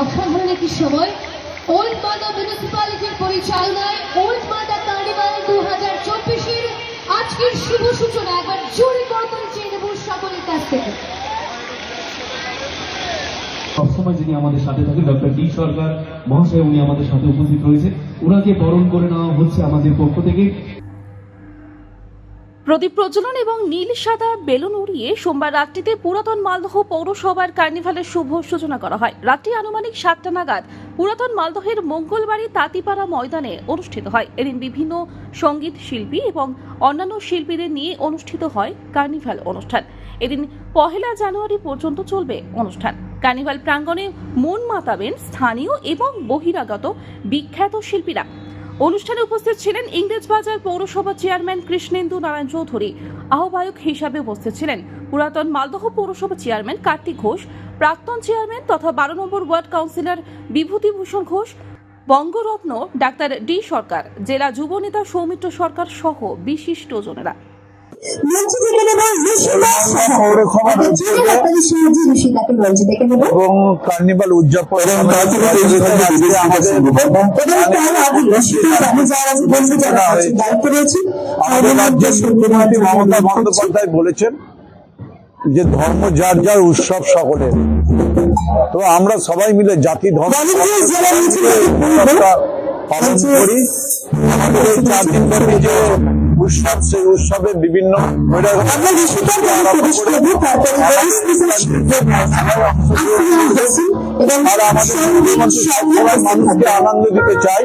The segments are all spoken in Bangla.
অসাধারণ একটি সময়? ওল্ড মাদা মিউনিসিপালিটির পরিচালনায় সবসময় যিনি আমাদের সাথে থাকেন, ডক্টর ডি সরকার মহাশয়, উনি আমাদের সাথে উপস্থিত রয়েছে। ওনাকে বরণ করে নেওয়া হচ্ছে আমাদের পক্ষ থেকে। প্রদীপ প্রজ্বলন এবং নীল সাদা বেলুন উড়িয়ে সোমবার রাত্রিতে পুরাতন মালদহ পৌরসভার কার্নিভালের শুভ সূচনা করা হয়। রাত্রি আনুমানিক সাতটা নাগাদ পুরাতন মালদহের মঙ্গলবাড়ি তাঁতিপাড়া ময়দানে অনুষ্ঠিত হয়। এদিন বিভিন্ন সংগীত শিল্পী এবং অন্যান্য শিল্পীদের নিয়ে অনুষ্ঠিত হয় কার্নিভাল অনুষ্ঠান। এদিন পহেলা জানুয়ারি পর্যন্ত চলবে অনুষ্ঠান। কার্নিভাল প্রাঙ্গণে মন মাতাবেন স্থানীয় এবং বহিরাগত বিখ্যাত শিল্পীরা। অনুষ্ঠানে উপস্থিত ছিলেন ইংরেজবাজার পৌরসভা চেয়ারম্যান কৃষ্ণেন্দু নারায়ণ চৌধুরী। আহ্বায়ক হিসাবে উপস্থিত ছিলেন পুরাতন মালদহ পৌরসভা চেয়ারম্যান কার্তিক ঘোষ, প্রাক্তন চেয়ারম্যান তথা বারো number ward councillor Bibhutibhushan Ghosh, Bangaratna doctor D Sarkar, জেলা যুব নেতা সৌমিত্র সরকার সহ বিশিষ্টজনেরা মঞ্চে থেকে নেব ঋষিদা পৌরসভা রয়েছে আপনাদের সহজে ঋষিদাকে মঞ্চে থেকে নেব এবং কার্নিভাল উদযাপন এবং তার আগে ঋষিদা আমি যারা আছে যারা দায়িত্ব রয়েছে মুখ্যমন্ত্রী মমতা বন্দ্যোপাধ্যায় বলেছেন যে ধর্ম যার যার উৎসব সকলের তো আমরা সবাই মিলে জাতি ধর্ম পালন করি। উৎসব বিভিন্ন মানুষকে আনন্দ দিতে চায়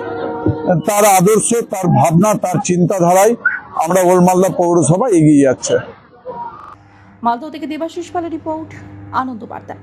তার আদর্শ তার ভাবনা তার চিন্তাধারায় আমরা ওলমালদা পৌরসভা এগিয়ে যাচ্ছে মালদহ থেকে দেবাশিস পালের রিপোর্ট আনন্দ বার্তা